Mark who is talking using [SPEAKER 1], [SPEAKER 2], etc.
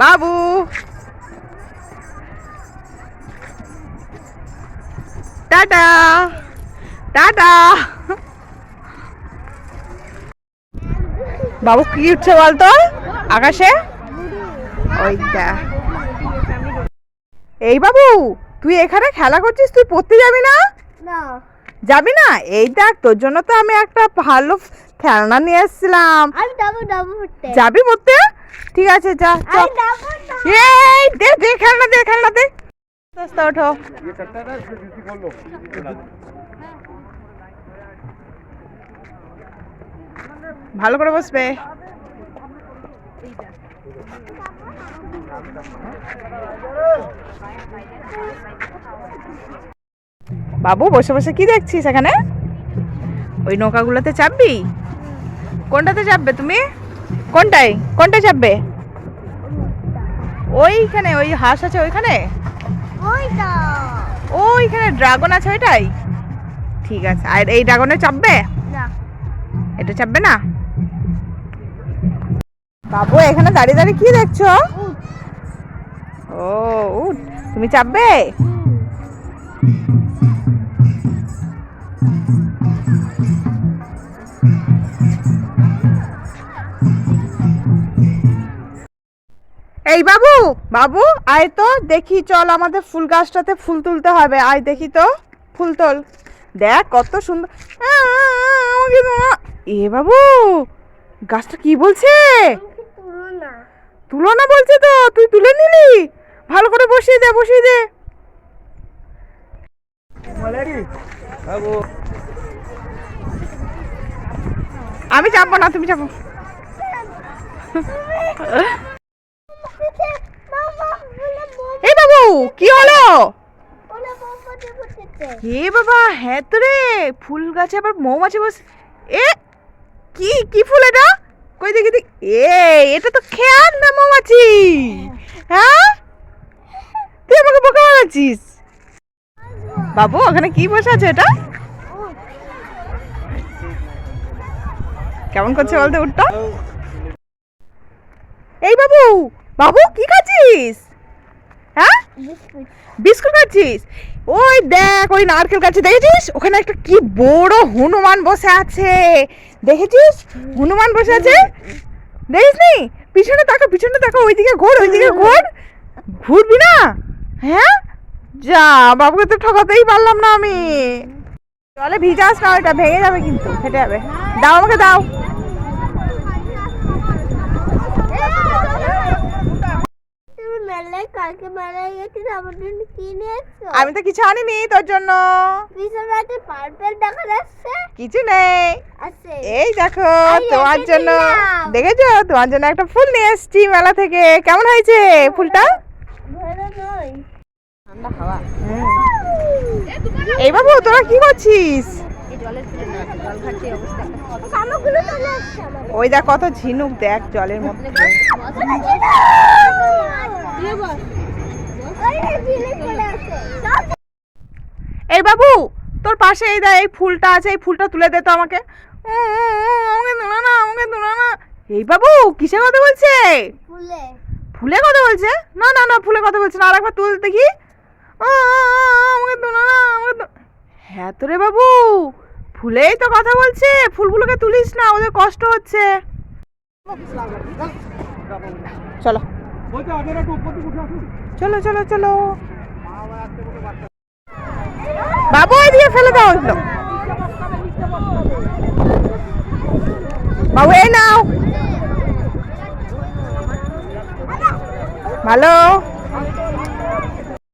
[SPEAKER 1] বাবু। Tata. Tata. বাবু কি উঠছে বলতো? আকাশে? ওই দা এই বাবু তুই এখানে খেলা করছিস? তুই পড়তে যাবি না?
[SPEAKER 2] না।
[SPEAKER 1] যাবি না? এই দেখ তোর জন্য তো আমি একটা ভালো খেলনা নিয়ে এসেছিলাম।
[SPEAKER 2] যাবি
[SPEAKER 1] পড়তে ঠিক আছে যা এই দে দে খেলনা দে খেলনা দে। দোস্ত ওঠো। ভালো করে বসবে। বাবু বসে বসে কি দেখছিস এখানে? ওই নৌকাগুলোতে চাপবি? কোনটাতে চাপবে তুমি? কোনটাই? কোনটায় চাপবে? ওইখানে ওই হাঁস আছে ওইখানে? ওইখানে ড্রাগন আছে ওইটাই? ঠিক আছে। আর এই ড্রাগনে চাপবে? এটা চাপবে না? বাবু এখানে দাঁড়িয়ে দাঁড়িয়ে কি দেখছ? ও উঠ তুমি চাপবে? এই বাবু বাবু আয় তো দেখি চল আমাদের ফুল গাছটাতে ফুল তুলতে হবে। আয় দেখি তো ফুল তোল। দেখ কত সুন্দর। আমাকে এ বাবু গাছটা কি বলছে?
[SPEAKER 2] আমাকে তুলো না
[SPEAKER 1] তুলো না বলছে তো তুই তুলে নিলি? ভালো করে বসিয়ে দে বসিয়ে দে। আমি চাপবো না তুমি চাপো
[SPEAKER 2] বাবা বলে বোম
[SPEAKER 1] এই বাবু কি হলো? এ বাবা হ্যাঁ তো রে ফুল গাছে আবার মৌমাছি বস। এ কি কি ফুল এটা? কই দেখি দেখি। এ এটা তো খেয়াল না মৌমাছি। হ্যাঁ? তুই আমাকে বোকা বানাচ্ছিস। বাবু ওখানে কি বসে আছে এটা? কেমন করছে বলতে উঠটা? এই বাবু বাবু কি খাচ্ছিস? হ্যাঁ?
[SPEAKER 2] বিস্কুট
[SPEAKER 1] খাচ্ছিস? ওই দেখ, ওই নারকেল গাছে, দেখেছিস? ওখানে একটা কি বড় হনুমান বসে আছে। দেখেছিস? হনুমান বসে আছে? দেখিস নি পিছনে তাকা পিছনে তাকা ওইদিকে ঘোর ওইদিকে ঘোর। ঘুরবি না? হ্যাঁ? যা, বাবুকে তো ঠকাতেই পারলাম না আমি। জলে ভিজাস না ওইটা ভেঙে যাবে কিন্তু, ফেটে যাবে। দাও আমাকে, দাও
[SPEAKER 2] তুমি মেলায় কালকে মেলায় গেছিলে আমার জন্য কিনে এসছো
[SPEAKER 1] আমি তো কিছু আনিনি তোর জন্য।
[SPEAKER 2] বিছানাতে পার্পেল দেখা যাচ্ছে?
[SPEAKER 1] কিছু নেই।
[SPEAKER 2] আছে।
[SPEAKER 1] এই দেখো তোমার জন্য দেখেছ? তোমার জন্য একটা ফুল নিয়ে এসেছি মেলা থেকে। কেমন হয়েছে ফুলটা?
[SPEAKER 2] ভালো নয়।
[SPEAKER 1] এই বাবু তোরা কি করছিস? ওই দেখ কত ঝিনুক দেখ জলের মধ্যে এই বাবু তোর পাশে এই দেখ এই ফুলটা আছে এই ফুলটা তুলে দে তো আমাকে। আমাকে তুলো না আমাকে তুলো না। এই বাবু কিসে কথা বলছে?
[SPEAKER 2] ফুলে।
[SPEAKER 1] ফুলে কথা বলছে? না না না ফুলে কথা বলছে না আরেকবার তুল দেখি। আ, আ, আ, আমাকে তুলো না আমাকে হ্যাঁ তো রে বাবু ফুলেই তো কথা বলছে ফুলগুলোকে তুলিস না ওদের কষ্ট হচ্ছে। চলো। চলো চলো চলো। বাবু দিয়ে ফেলে দেওয়া এগুলো বাবু এই নাও। ভালো?